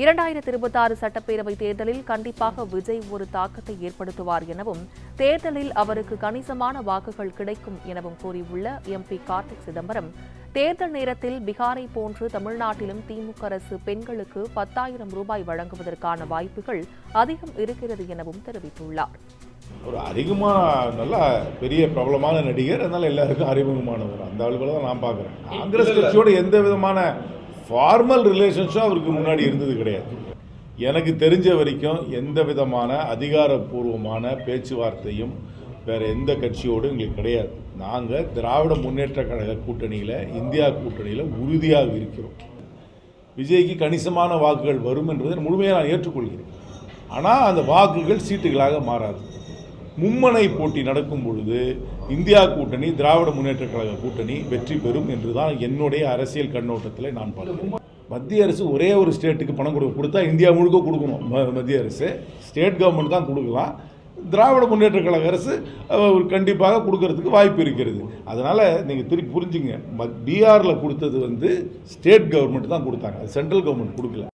இரண்டாயிரத்தி இருபத்தாறு சட்டப்பேரவை தேர்தலில் கண்டிப்பாக விஜய் ஒரு தாக்கத்தை ஏற்படுத்துவார் எனவும் தேர்தலில் அவருக்கு கணிசமான வாக்குகள் கிடைக்கும் எனவும் கூறியுள்ள எம்பி கார்த்திக் சிதம்பரம் தேர்தல் நேரத்தில் பீகாரை போன்று தமிழ்நாட்டிலும் திமுக அரசு பெண்களுக்கு பத்தாயிரம் ரூபாய் வழங்குவதற்கான வாய்ப்புகள் அதிகம் இருக்கிறது எனவும் தெரிவித்துள்ளார். ஒரு அதிகமாக நல்லா பெரிய பிரபலமான நடிகர் அதனால எல்லாருக்கும் அறிமுகமானவர். அந்த அளவுக்கு தான் நான் பார்க்குறேன். காங்கிரஸ் கட்சியோட எந்த விதமான ஃபார்மல் ரிலேஷன்ஸும் அவருக்கு முன்னாடி இருந்தது கிடையாது. எனக்கு தெரிஞ்ச வரைக்கும் எந்த விதமான அதிகாரப்பூர்வமான பேச்சுவார்த்தையும் வேற எந்த கட்சியோடும் எங்களுக்கு கிடையாது. நாங்கள் திராவிட முன்னேற்ற கழக கூட்டணியில் இந்தியா கூட்டணியில் உறுதியாக இருக்கிறோம். விஜய்க்கு கணிசமான வாக்குகள் வரும் என்பதை முழுமையாக நான் ஏற்றுக்கொள்கிறேன். ஆனால் அந்த வாக்குகள் சீட்டுகளாக மாறாது. மும்மனை போட்டி நடக்கும் பொழுது இந்தியா கூட்டணி திராவிட முன்னேற்ற கழக கூட்டணி வெற்றி பெறும் என்று தான் என்னுடைய அரசியல் கண்ணோட்டத்தில் நான் பார்க்கிறேன். மத்திய அரசு ஒரே ஒரு ஸ்டேட்டுக்கு பணம் கொடுக்க கொடுத்தா இந்தியா முழுக்க கொடுக்கணும் ம- மத்திய அரசு. ஸ்டேட் கவர்மெண்ட் தான் கொடுக்கலாம். திராவிட முன்னேற்ற கழக அரசு கண்டிப்பாக கொடுக்கறதுக்கு வாய்ப்பு இருக்கிறது. அதனால் நீங்கள் திருப்பி புரிஞ்சுங்க. பீகாரில் கொடுத்தது வந்து ஸ்டேட் கவர்மெண்ட் தான் கொடுத்தாங்க. சென்ட்ரல் கவர்மெண்ட் கொடுக்கல.